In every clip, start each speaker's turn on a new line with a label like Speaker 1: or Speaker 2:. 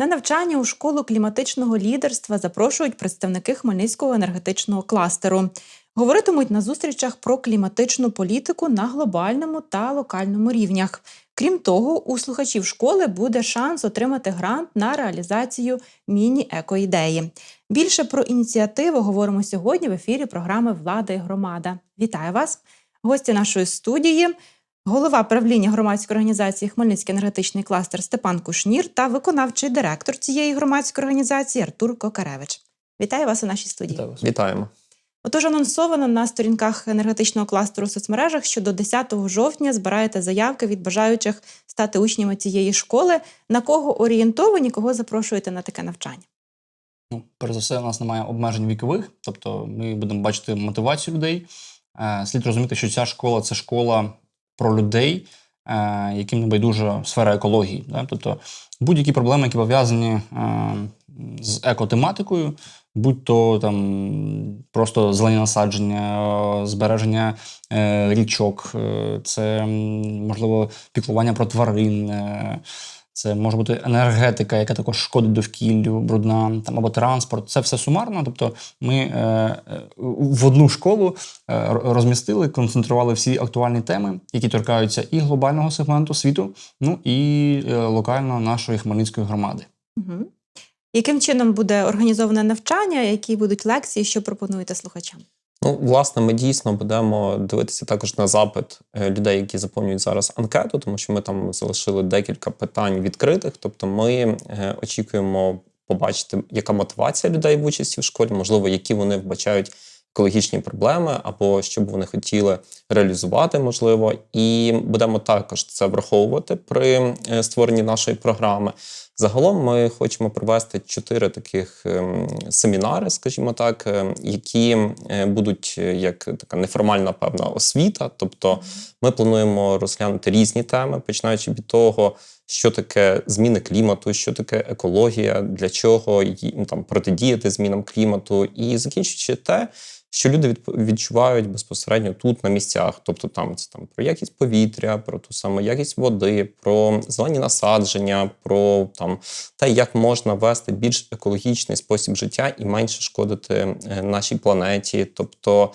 Speaker 1: На навчання у школу кліматичного лідерства запрошують представники Хмельницького енергетичного кластеру. Говоритимуть на зустрічах про кліматичну політику на глобальному та локальному рівнях. Крім того, у слухачів школи буде шанс отримати грант на реалізацію міні-екоідеї. Більше про ініціативу говоримо сьогодні в ефірі програми Влада і громада. Вітаю вас! Гості нашої студії. Голова правління громадської організації Хмельницький енергетичний кластер Степан Кушнір та виконавчий директор цієї громадської організації Артур Кокаревич. Вітаю вас у нашій студії.
Speaker 2: Вітаємо.
Speaker 1: Отож, анонсовано на сторінках енергетичного кластеру у соцмережах, що до 10 жовтня збираєте заявки від бажаючих стати учнями цієї школи. На кого орієнтовані, кого запрошуєте на таке навчання?
Speaker 3: Ну, перш за все, у нас немає обмежень вікових, тобто ми будемо бачити мотивацію людей. Е, Слід розуміти, що ця школа це школа про людей, е, яким не байдужа сфера екології. Тобто будь-які проблеми, які пов'язані е, з екотематикою, будь то там просто зелені насадження, збереження е, річок, це можливо піклування про тварин. Це може бути енергетика, яка також шкодить довкіллю, брудна, там або транспорт. Це все сумарно. Тобто, ми е, е, в одну школу е, розмістили, концентрували всі актуальні теми, які торкаються і глобального сегменту світу, ну і е, локально нашої хмельницької громади.
Speaker 1: Угу. Яким чином буде організоване навчання, які будуть лекції, що пропонуєте слухачам?
Speaker 2: Ну, власне, ми дійсно будемо дивитися також на запит е, людей, які заповнюють зараз анкету, тому що ми там залишили декілька питань відкритих. Тобто, ми е, очікуємо побачити, яка мотивація людей в участі в школі, можливо, які вони вбачають екологічні проблеми, або що б вони хотіли реалізувати, можливо, і будемо також це враховувати при е, створенні нашої програми. Загалом ми хочемо провести чотири таких ем, семінари, скажімо так, ем, які будуть е, як така неформальна певна освіта. Тобто, ми плануємо розглянути різні теми, починаючи від того, що таке зміни клімату, що таке екологія, для чого ї- ну, там протидіяти змінам клімату, і закінчуючи те, що люди відчувають безпосередньо тут на місцях. Тобто там це там про якість повітря, про ту саму якість води, про зелені насадження, про там те, як можна вести більш екологічний спосіб життя і менше шкодити е, нашій планеті. Тобто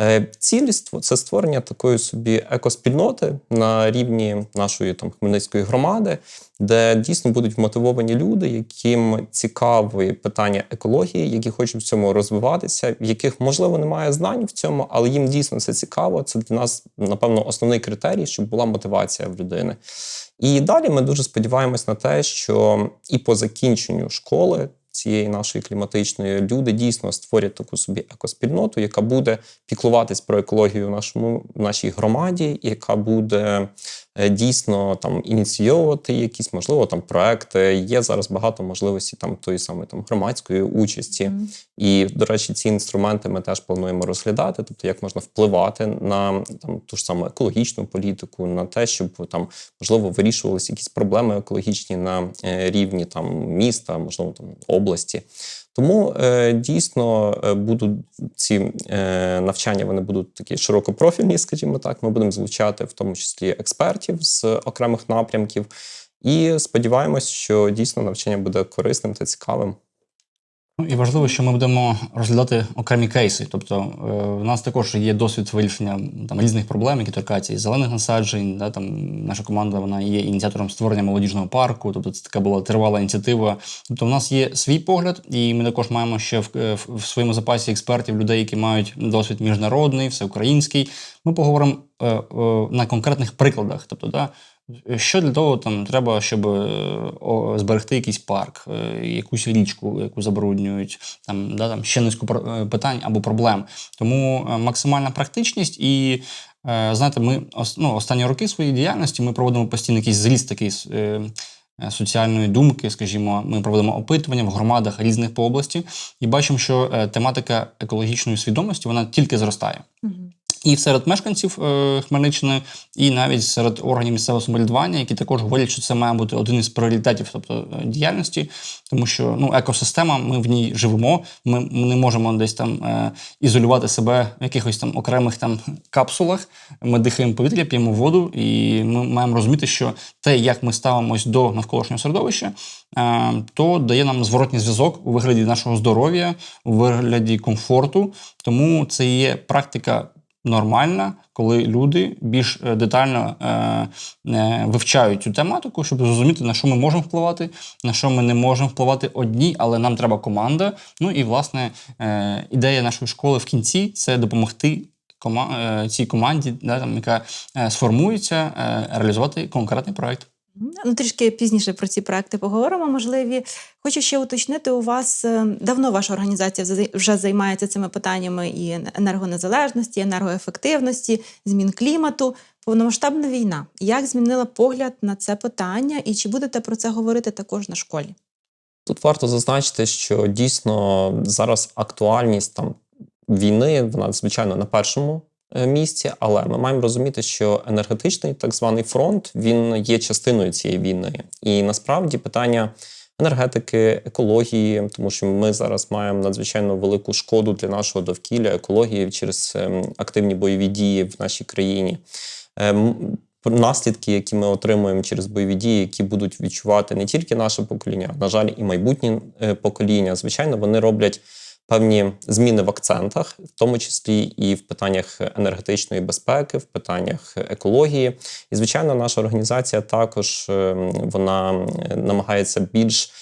Speaker 2: е, цілість це створення такої собі екоспільноти на рівні нашої там хмельницької громади, де дійсно будуть мотивовані люди, яким цікаві питання екології, які хочуть в цьому розвиватися, в яких можливо немає знань в цьому, але їм дійсно це цікаво. Це для нас, напевно, основний критерій, щоб була мотивація в людини. І далі ми дуже сподіваємось на те, що і по закінченню школи цієї нашої кліматичної люди дійсно створять таку собі екоспільноту, яка буде піклуватись про екологію в нашому в нашій громаді, яка буде дійсно там ініційовувати якісь, можливо, там проекти. Є зараз багато можливостей там тої самої там громадської участі.
Speaker 1: Мгм.
Speaker 2: І, до речі, ці інструменти ми теж плануємо розглядати, тобто як можна впливати на там ту ж саму екологічну політику, на те, щоб там можливо вирішувалися якісь проблеми екологічні на е, рівні там міста, можливо, там області. Тому е, дійсно е, будуть ці е, навчання, вони будуть такі широкопрофільні, скажімо так. Ми будемо залучати в тому числі експертів з окремих напрямків. І сподіваємось, що дійсно навчання буде корисним та цікавим.
Speaker 3: Ну, і важливо, що ми будемо розглядати окремі кейси. Тобто, е, в нас також є досвід вирішення там різних проблем, які торкаються і зелених насаджень. Да, там наша команда вона є ініціатором створення молодіжного парку. Тобто, це така була тривала ініціатива. Тобто, в нас є свій погляд, і ми також маємо ще в, е, в, в своєму запасі експертів, людей, які мають досвід міжнародний, всеукраїнський. Ми поговоримо е, е, на конкретних прикладах. Тобто, да, що для того там треба, щоб е, зберегти якийсь парк, е, якусь річку, яку забруднюють, там, да, там ще низку е, питань або проблем. Тому е, максимальна практичність і. е, Знаєте, ми ну, останні роки своєї діяльності ми проводимо постійно якийсь зріст такий е, е, соціальної думки, скажімо, ми проводимо опитування в громадах різних по області і бачимо, що е, тематика екологічної свідомості вона тільки зростає.
Speaker 1: Мгм.
Speaker 3: І серед мешканців е, Хмельниччини, і навіть серед органів місцевого самоврядування, які також говорять, що це має бути один із пріоритетів, тобто е, діяльності, тому що ну екосистема, ми в ній живемо. Ми, не можемо десь там е, ізолювати себе в якихось там окремих там капсулах. Ми дихаємо повітря, п'ємо воду, і ми маємо розуміти, що те, як ми ставимось до навколишнього середовища, то дає нам зворотній зв'язок у вигляді нашого здоров'я, у вигляді комфорту. Тому це є практика нормальна, коли люди більш е, детально е, е, вивчають цю тематику, щоб зрозуміти, на що ми можемо впливати, на що ми не можемо впливати одні, але нам треба команда. Ну і власне е, ідея нашої школи в кінці це допомогти. кома- е, Цій команді, да, там, яка сформується, реалізувати конкретний проект.
Speaker 1: Ну, трішки пізніше про ці проекти поговоримо. Можливі, хочу ще уточнити у вас е, давно ваша організація вже займається цими питаннями і енергонезалежності, енергоефективності, змін клімату. Повномасштабна війна. Як змінила погляд на це питання, і чи будете про це говорити також на школі?
Speaker 2: Тут варто зазначити, що дійсно зараз актуальність там війни, вона звичайно на першому місці, але ми маємо розуміти, що енергетичний так званий фронт він є частиною цієї війни. І насправді питання енергетики, екології, тому що ми зараз маємо надзвичайно велику шкоду для нашого довкілля, екології через ем, активні бойові дії в нашій країні. Ем, Наслідки, які ми отримуємо через бойові дії, які будуть відчувати не тільки наше покоління, а на жаль, і майбутні е, покоління. Звичайно, вони роблять певні зміни в акцентах, в тому числі і в питаннях енергетичної безпеки, в питаннях екології. І звичайно, наша організація також ем, вона е, намагається більш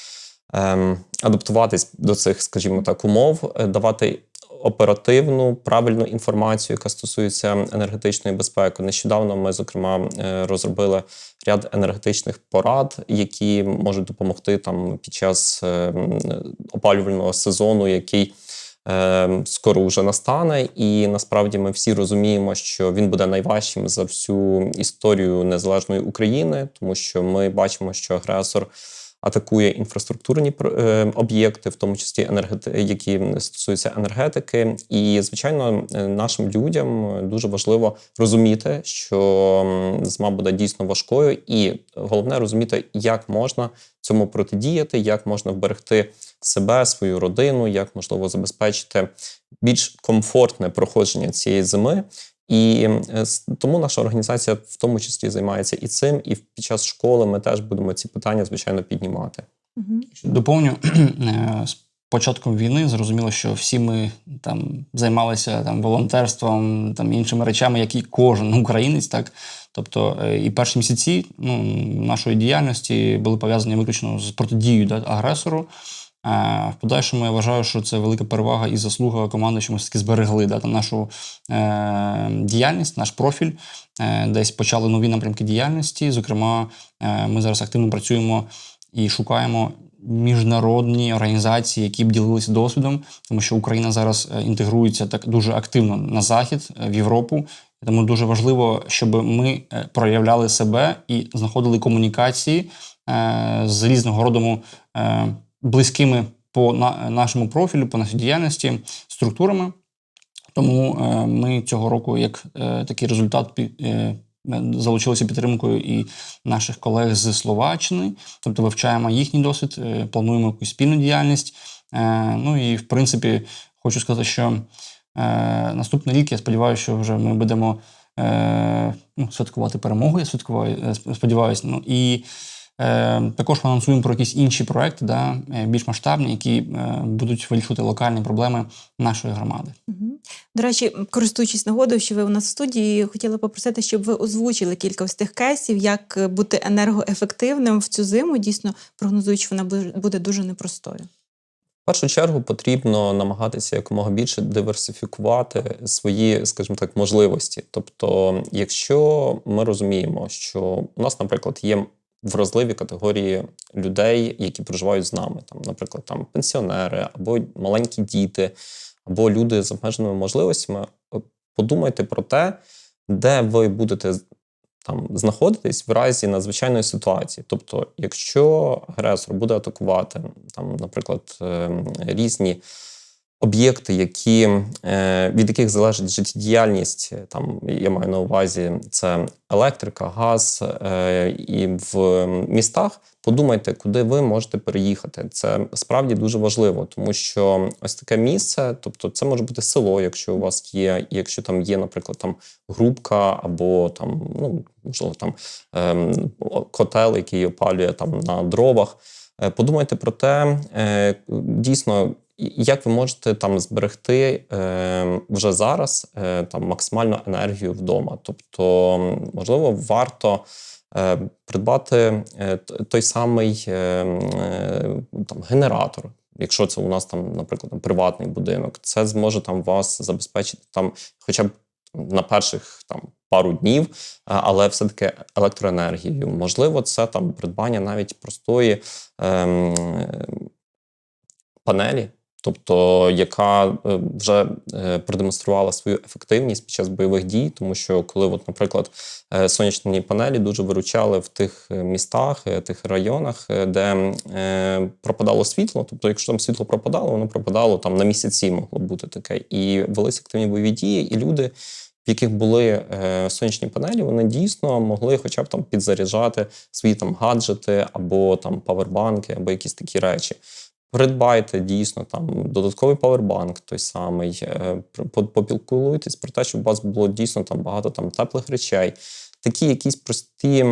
Speaker 2: ем, адаптуватись до цих, скажімо так, умов, е, давати оперативну правильну інформацію, яка стосується енергетичної безпеки. Нещодавно ми, зокрема, е, розробили ряд енергетичних порад, які можуть допомогти там під час е, опалювального сезону, який е, скоро вже настане. І насправді ми всі розуміємо, що він буде найважчим за всю історію незалежної України, тому що ми бачимо, що агресор атакує інфраструктурні е, об'єкти, в тому числі енергети, які стосуються енергетики. І, звичайно, е, нашим людям дуже важливо розуміти, що зима буде дійсно важкою, і головне розуміти, як можна цьому протидіяти, як можна вберегти себе, свою родину, як можливо забезпечити більш комфортне проходження цієї зими. І е, тому наша організація в тому числі займається і цим, і під час школи ми теж будемо ці питання, звичайно, піднімати.
Speaker 1: Угу.
Speaker 3: Доповню е, з початком війни зрозуміло, що всі ми там займалися там волонтерством, там іншими речами, як і кожен українець, так. Тобто, е, і перші місяці ну, нашої діяльності були пов'язані виключно з протидією да, агресору. Е, В подальшому я вважаю, що це велика перевага і заслуга команди, що ми все-таки зберегли да, там нашу е, діяльність, наш профіль, е, десь почали нові напрямки діяльності. Зокрема, е, ми зараз активно працюємо і шукаємо міжнародні організації, які б ділилися досвідом, тому що Україна зараз е, інтегрується так дуже активно на захід е, в Європу. Тому дуже важливо, щоб ми проявляли себе і знаходили комунікації е, з різного роду е, близькими по на, нашому профілю, по нашій діяльності структурами. Тому е, ми цього року, як е, такий результат, е, залучилися підтримкою і наших колег з Словаччини, тобто вивчаємо їхній досвід, плануємо якусь спільну діяльність. Ну і в принципі, хочу сказати, що наступний рік я сподіваюся, що вже ми будемо ну, святкувати перемогу. Я святкуваю, сподіваюся. Ну і е, також анонсуємо про якісь інші проекти, да, е, більш масштабні, які е, будуть вирішувати локальні проблеми нашої громади.
Speaker 1: Угу. До речі, користуючись нагодою, що ви у нас в студії, хотіла попросити, щоб ви озвучили кілька з тих кейсів, як бути енергоефективним в цю зиму. Дійсно, прогнозують, що вона буде дуже непростою.
Speaker 2: В першу чергу потрібно намагатися якомога більше диверсифікувати свої, скажімо так, можливості. Тобто, якщо ми розуміємо, що у нас, наприклад, є вразливі категорії людей, які проживають з нами, там, наприклад, там пенсіонери або маленькі діти, або люди з обмеженими можливостями, подумайте про те, де ви будете там знаходитись в разі надзвичайної ситуації. Тобто, якщо агресор буде атакувати, там, наприклад, ем, різні об'єкти, які, е, від яких залежить життєдіяльність, е, там я маю на увазі це електрика, газ е, і в містах. Подумайте, куди ви можете переїхати. Це справді дуже важливо, тому що ось таке місце, тобто це може бути село, якщо у вас є, якщо там є, наприклад, там грубка або там, ну можливо, там ем, котел, який опалює там на дровах. Подумайте про те, дійсно, як ви можете там зберегти е, вже зараз е, там максимальну енергію вдома. Тобто, можливо, варто е, придбати е, той самий е, е, там генератор. Якщо це у нас там, наприклад, там, приватний будинок, це зможе там вас забезпечити там, хоча б на перших там пару днів, але все-таки електроенергією. Можливо, це там придбання навіть простої ем, е, панелі, тобто яка е, вже е, продемонструвала свою ефективність під час бойових дій, тому що коли, от, наприклад, е, сонячні панелі дуже виручали в тих містах, тих районах, де пропадало світло. Тобто, якщо там світло пропадало, воно пропадало там на місяці могло бути таке. І велися активні бойові дії, і люди. В яких були е, сонячні панелі, вони дійсно могли хоча б там підзаряджати свої там гаджети або там павербанки, або якісь такі речі. Придбайте дійсно там додатковий павербанк, той самий, е, попілкуйтесь про те, щоб у вас було дійсно там багато там теплих речей. Такі якісь прості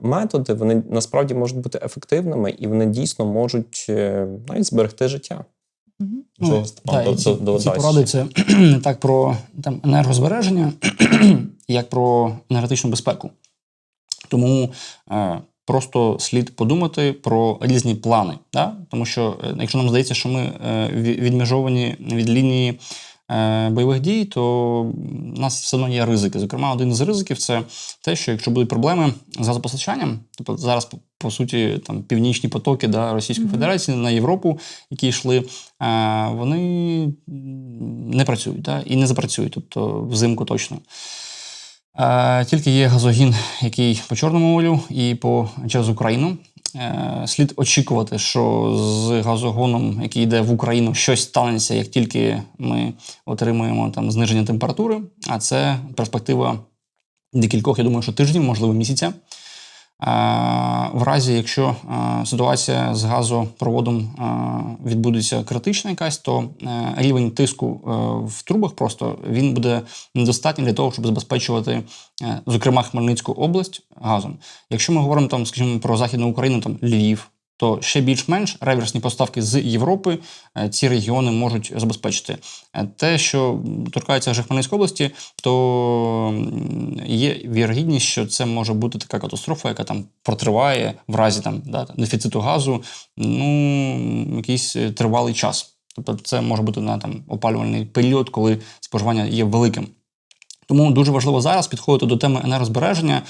Speaker 2: методи, вони насправді можуть бути ефективними і вони дійсно можуть е, навіть зберегти життя.
Speaker 3: Ну, і ці, поради це не так про там, енергозбереження, як про енергетичну безпеку. Тому е, просто слід подумати про різні плани. Да? Тому що, е, якщо нам здається, що ми е, відмежовані від лінії е, бойових дій, то в нас все одно є ризики. Зокрема, один з ризиків це те, що якщо будуть проблеми з газопостачанням, тобто зараз по, суті там північні потоки да, Російської
Speaker 1: Мгм.
Speaker 3: Федерації на Європу, які йшли, вони не працюють да, і не запрацюють, тобто взимку точно. Е, Тільки є газогін, який по Чорному морю і по через Україну. Е, Слід очікувати, що з газогоном, який йде в Україну, щось станеться, як тільки ми отримуємо там зниження температури. А це перспектива декількох, я думаю, що тижнів, можливо, місяця. В разі, якщо ситуація з газопроводом відбудеться критична якась, то е, рівень тиску е, в трубах просто він буде недостатній для того, щоб забезпечувати, е, зокрема, Хмельницьку область газом. Якщо ми говоримо там, скажімо, про Західну Україну, там Львів, то ще більш-менш реверсні поставки з Європи е, ці регіони можуть забезпечити. Е, Те, що торкається вже Хмельницької області, то є вірогідність, що це може бути така катастрофа, яка там протриває в разі там, да, дефіциту газу ну, якийсь е, тривалий час. Тобто це може бути на там, опалювальний період, коли споживання є великим. Тому дуже важливо зараз підходити до теми енергозбереження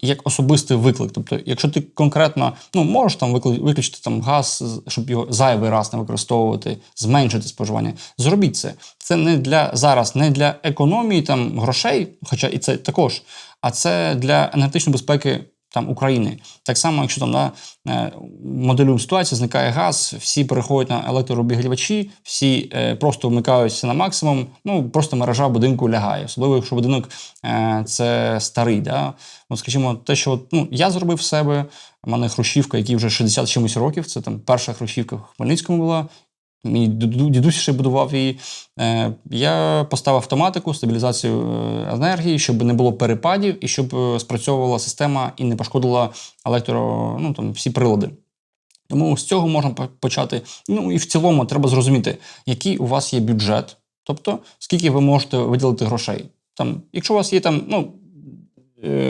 Speaker 3: як особистий виклик. Тобто, якщо ти конкретно ну, можеш там виключити там газ, щоб його зайвий раз не використовувати, зменшити споживання, зробіть це. Це не для зараз, не для економії там грошей, хоча і це також, а це для енергетичної безпеки. Там України. Так само, якщо там да, е, моделюємо ситуацію, зникає газ, всі переходять на електрообігрівачі, всі е, просто вмикаються на максимум, ну просто мережа будинку лягає. Особливо, якщо будинок е, це старий. Да? От, скажімо, те, що ну, я зробив в себе, у мене хрущівка, якій вже 60 чимось років, це там перша хрущівка в Хмельницькому була. Мій дідусь ще будував її. Е, я поставив автоматику, стабілізацію е, енергії, щоб не було перепадів і щоб е, спрацьовувала система і не пошкодила електро, ну, там, всі прилади. Тому з цього можна почати. Ну і в цілому треба зрозуміти, який у вас є бюджет, тобто скільки ви можете виділити грошей. Там, якщо у вас є там, ну,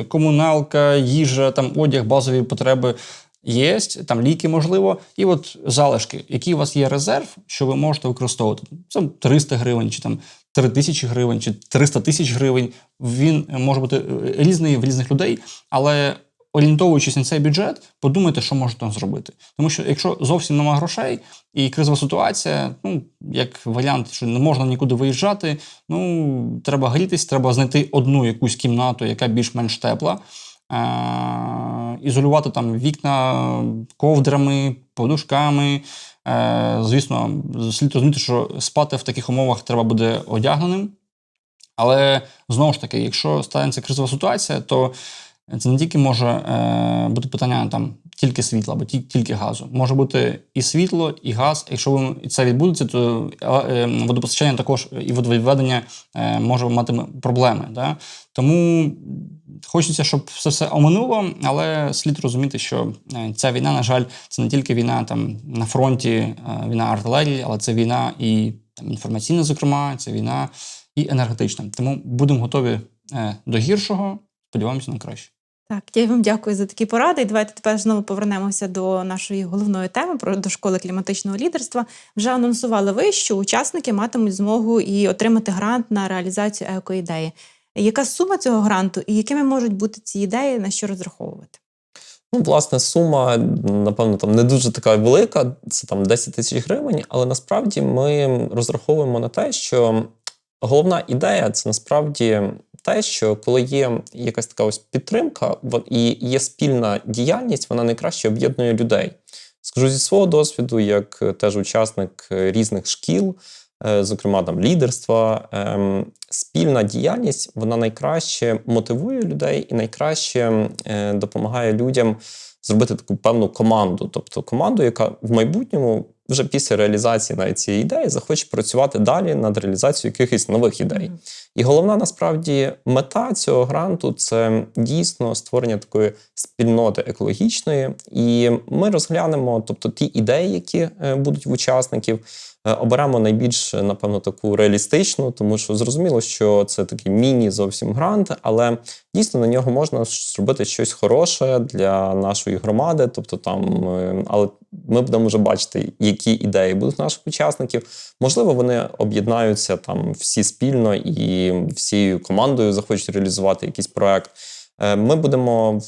Speaker 3: комуналка, їжа, там одяг, базові потреби є, там ліки, можливо, і от залишки, який у вас є резерв, що ви можете використовувати. Це 300 гривень, чи там 3 тисячі гривень, чи 300 тисяч гривень. Він може бути е, різний в різних людей, але орієнтовуючись на цей бюджет, подумайте, що можете там зробити. Тому що якщо зовсім нема грошей і кризова ситуація, ну як варіант, що не можна нікуди виїжджати, ну треба грітись, треба знайти одну якусь кімнату, яка більш-менш тепла. Ізолювати там вікна ковдрами, подушками. Е, звісно, слід розуміти, що спати в таких умовах треба буде одягненим. Але знову ж таки, якщо станеться кризова ситуація, то це не тільки може е, бути питання там тільки світла або ті- тільки газу. Може бути і світло, і газ. Якщо це відбудеться, то е, е, водопостачання також і водовідведення може мати проблеми. Да? Тому хочеться, щоб все все оминуло, але слід розуміти, що ця війна, на жаль, це не тільки війна там на фронті, війна артилерії, але це війна і там, інформаційна, зокрема, це війна і енергетична. Тому будемо готові до гіршого, сподіваємося на краще.
Speaker 1: Так, я вам дякую за такі поради. І давайте тепер знову повернемося до нашої головної теми про до школи кліматичного лідерства. Вже анонсували ви, що учасники матимуть змогу і отримати грант на реалізацію екоідеї. Яка сума цього гранту і якими можуть бути ці ідеї, на що розраховувати?
Speaker 2: Ну, власне, сума, напевно, там не дуже така велика, це там 10 тисяч гривень, але насправді ми розраховуємо на те, що головна ідея це насправді те, що коли є якась така ось підтримка і є спільна діяльність, вона найкраще об'єднує людей. Скажу зі свого досвіду, як е, теж учасник е, різних шкіл, е, зокрема там лідерства, ем, спільна діяльність вона найкраще мотивує людей і найкраще допомагає людям зробити таку певну команду. Тобто команду, яка в майбутньому вже після реалізації навіть цієї ідеї захоче працювати далі над реалізацією якихось нових ідей. І головна насправді мета цього гранту це дійсно створення такої спільноти екологічної. І ми розглянемо, тобто ті ідеї, які е, будуть в учасників. Е, Оберемо найбільш, е, напевно, таку реалістичну, тому що зрозуміло, що це такий міні зовсім грант, але дійсно на нього можна зробити щось хороше для нашої громади. Тобто там, е, але ми будемо вже бачити, які ідеї будуть наших учасників. Можливо, вони об'єднаються там всі спільно і всією командою захочуть реалізувати якийсь проект. Е, Ми будемо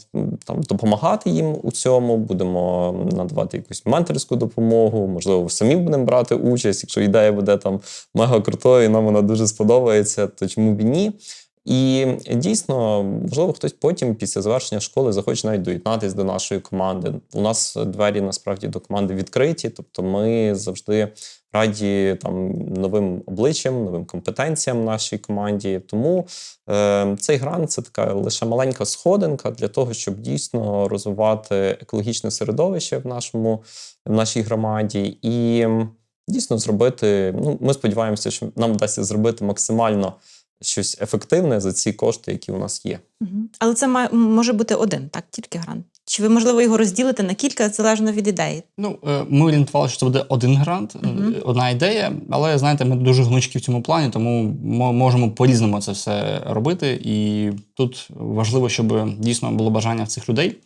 Speaker 2: там допомагати їм у цьому, будемо надавати якусь менторську допомогу. Можливо, самі будемо брати участь. Якщо ідея буде там мега крутою, і нам вона дуже сподобається, то чому б і ні? І дійсно, можливо, хтось потім після завершення школи захоче навіть доєднатися до нашої команди. У нас двері насправді до команди відкриті, тобто ми завжди раді там новим обличчям, новим компетенціям нашій команді. Тому е, цей грант це така лише маленька сходинка для того, щоб дійсно розвивати екологічне середовище в нашому в нашій громаді і дійсно зробити. Ну, ми сподіваємося, що нам вдасться зробити максимально щось ефективне за ці кошти, які у нас є.
Speaker 1: Але це має, може бути один, так, тільки грант. Чи ви, можливо, його розділите на кілька, залежно від ідеї?
Speaker 3: Ну, е, ми орієнтували, що це буде один грант,
Speaker 1: Мгм.
Speaker 3: одна ідея, але знаєте, ми дуже гнучкі в цьому плані, тому ми можемо по-різному це все робити. І тут важливо, щоб дійсно було бажання в цих людей.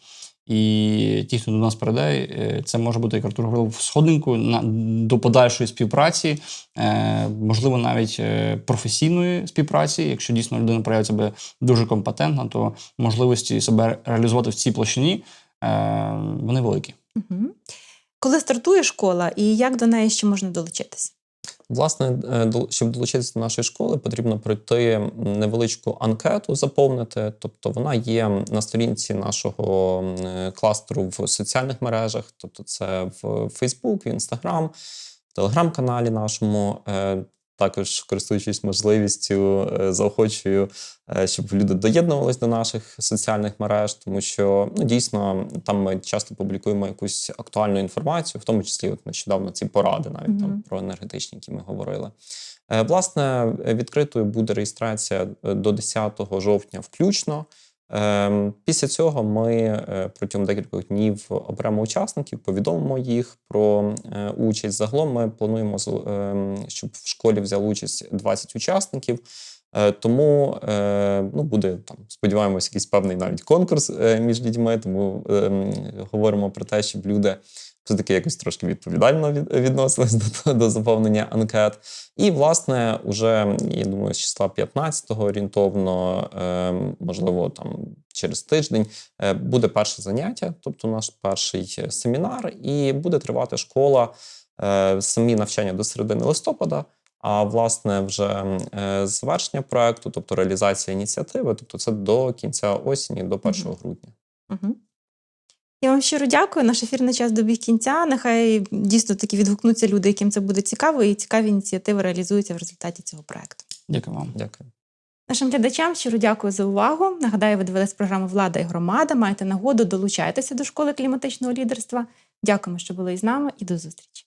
Speaker 3: І ті, хто до нас передає, це може бути, як Артур говорив, сходинку на, до подальшої співпраці, е, можливо, навіть е, професійної співпраці. Якщо дійсно людина проявить себе дуже компетентна, то можливості себе реалізувати в цій площині е, вони великі.
Speaker 1: Угу. Коли стартує школа і як до неї ще можна долучитися?
Speaker 2: Власне, е, щоб долучитися до нашої школи, потрібно пройти невеличку анкету, заповнити. Тобто вона є на сторінці нашого е, кластеру в соціальних мережах, тобто це в Facebook, в Instagram, в телеграм-каналі нашому. Також користуючись можливістю, е, заохочую, е, щоб люди доєднувались до наших соціальних мереж, тому що ну дійсно там ми часто публікуємо якусь актуальну інформацію, в тому числі от нещодавно ці поради, навіть там про енергетичні, які ми говорили. Е, Власне, відкритою буде реєстрація до 10 жовтня включно. Ем, Після цього ми е, протягом декількох днів оберемо учасників, повідомимо їх про е, участь. Загалом ми плануємо, ем, щоб в школі взяли участь 20 учасників. Е, Тому ну, буде там, сподіваємось, якийсь певний навіть конкурс між людьми. Тому ем, говоримо про те, щоб люди все-таки якось трошки відповідально від- відносились до, до заповнення анкет. І, власне, уже я думаю, з числа 15-го орієнтовно, е, можливо, там через тиждень е, буде перше заняття, тобто наш перший семінар, і буде тривати школа. е, Самі навчання до середини листопада. А власне, вже е, завершення проекту, тобто реалізація ініціативи, тобто це до кінця осені, до 1 грудня.
Speaker 1: Угу. Я вам щиро дякую. Наш ефірний час добіг кінця. Нехай дійсно таки відгукнуться люди, яким це буде цікаво, і цікаві ініціативи реалізуються в результаті цього проекту.
Speaker 3: Дякую вам.
Speaker 2: Дякую.
Speaker 1: Нашим глядачам щиро дякую за увагу. Нагадаю, ви дивились програму Влада і громада. Маєте нагоду долучайтеся до школи кліматичного лідерства. Дякуємо, що були із нами, і до зустрічі.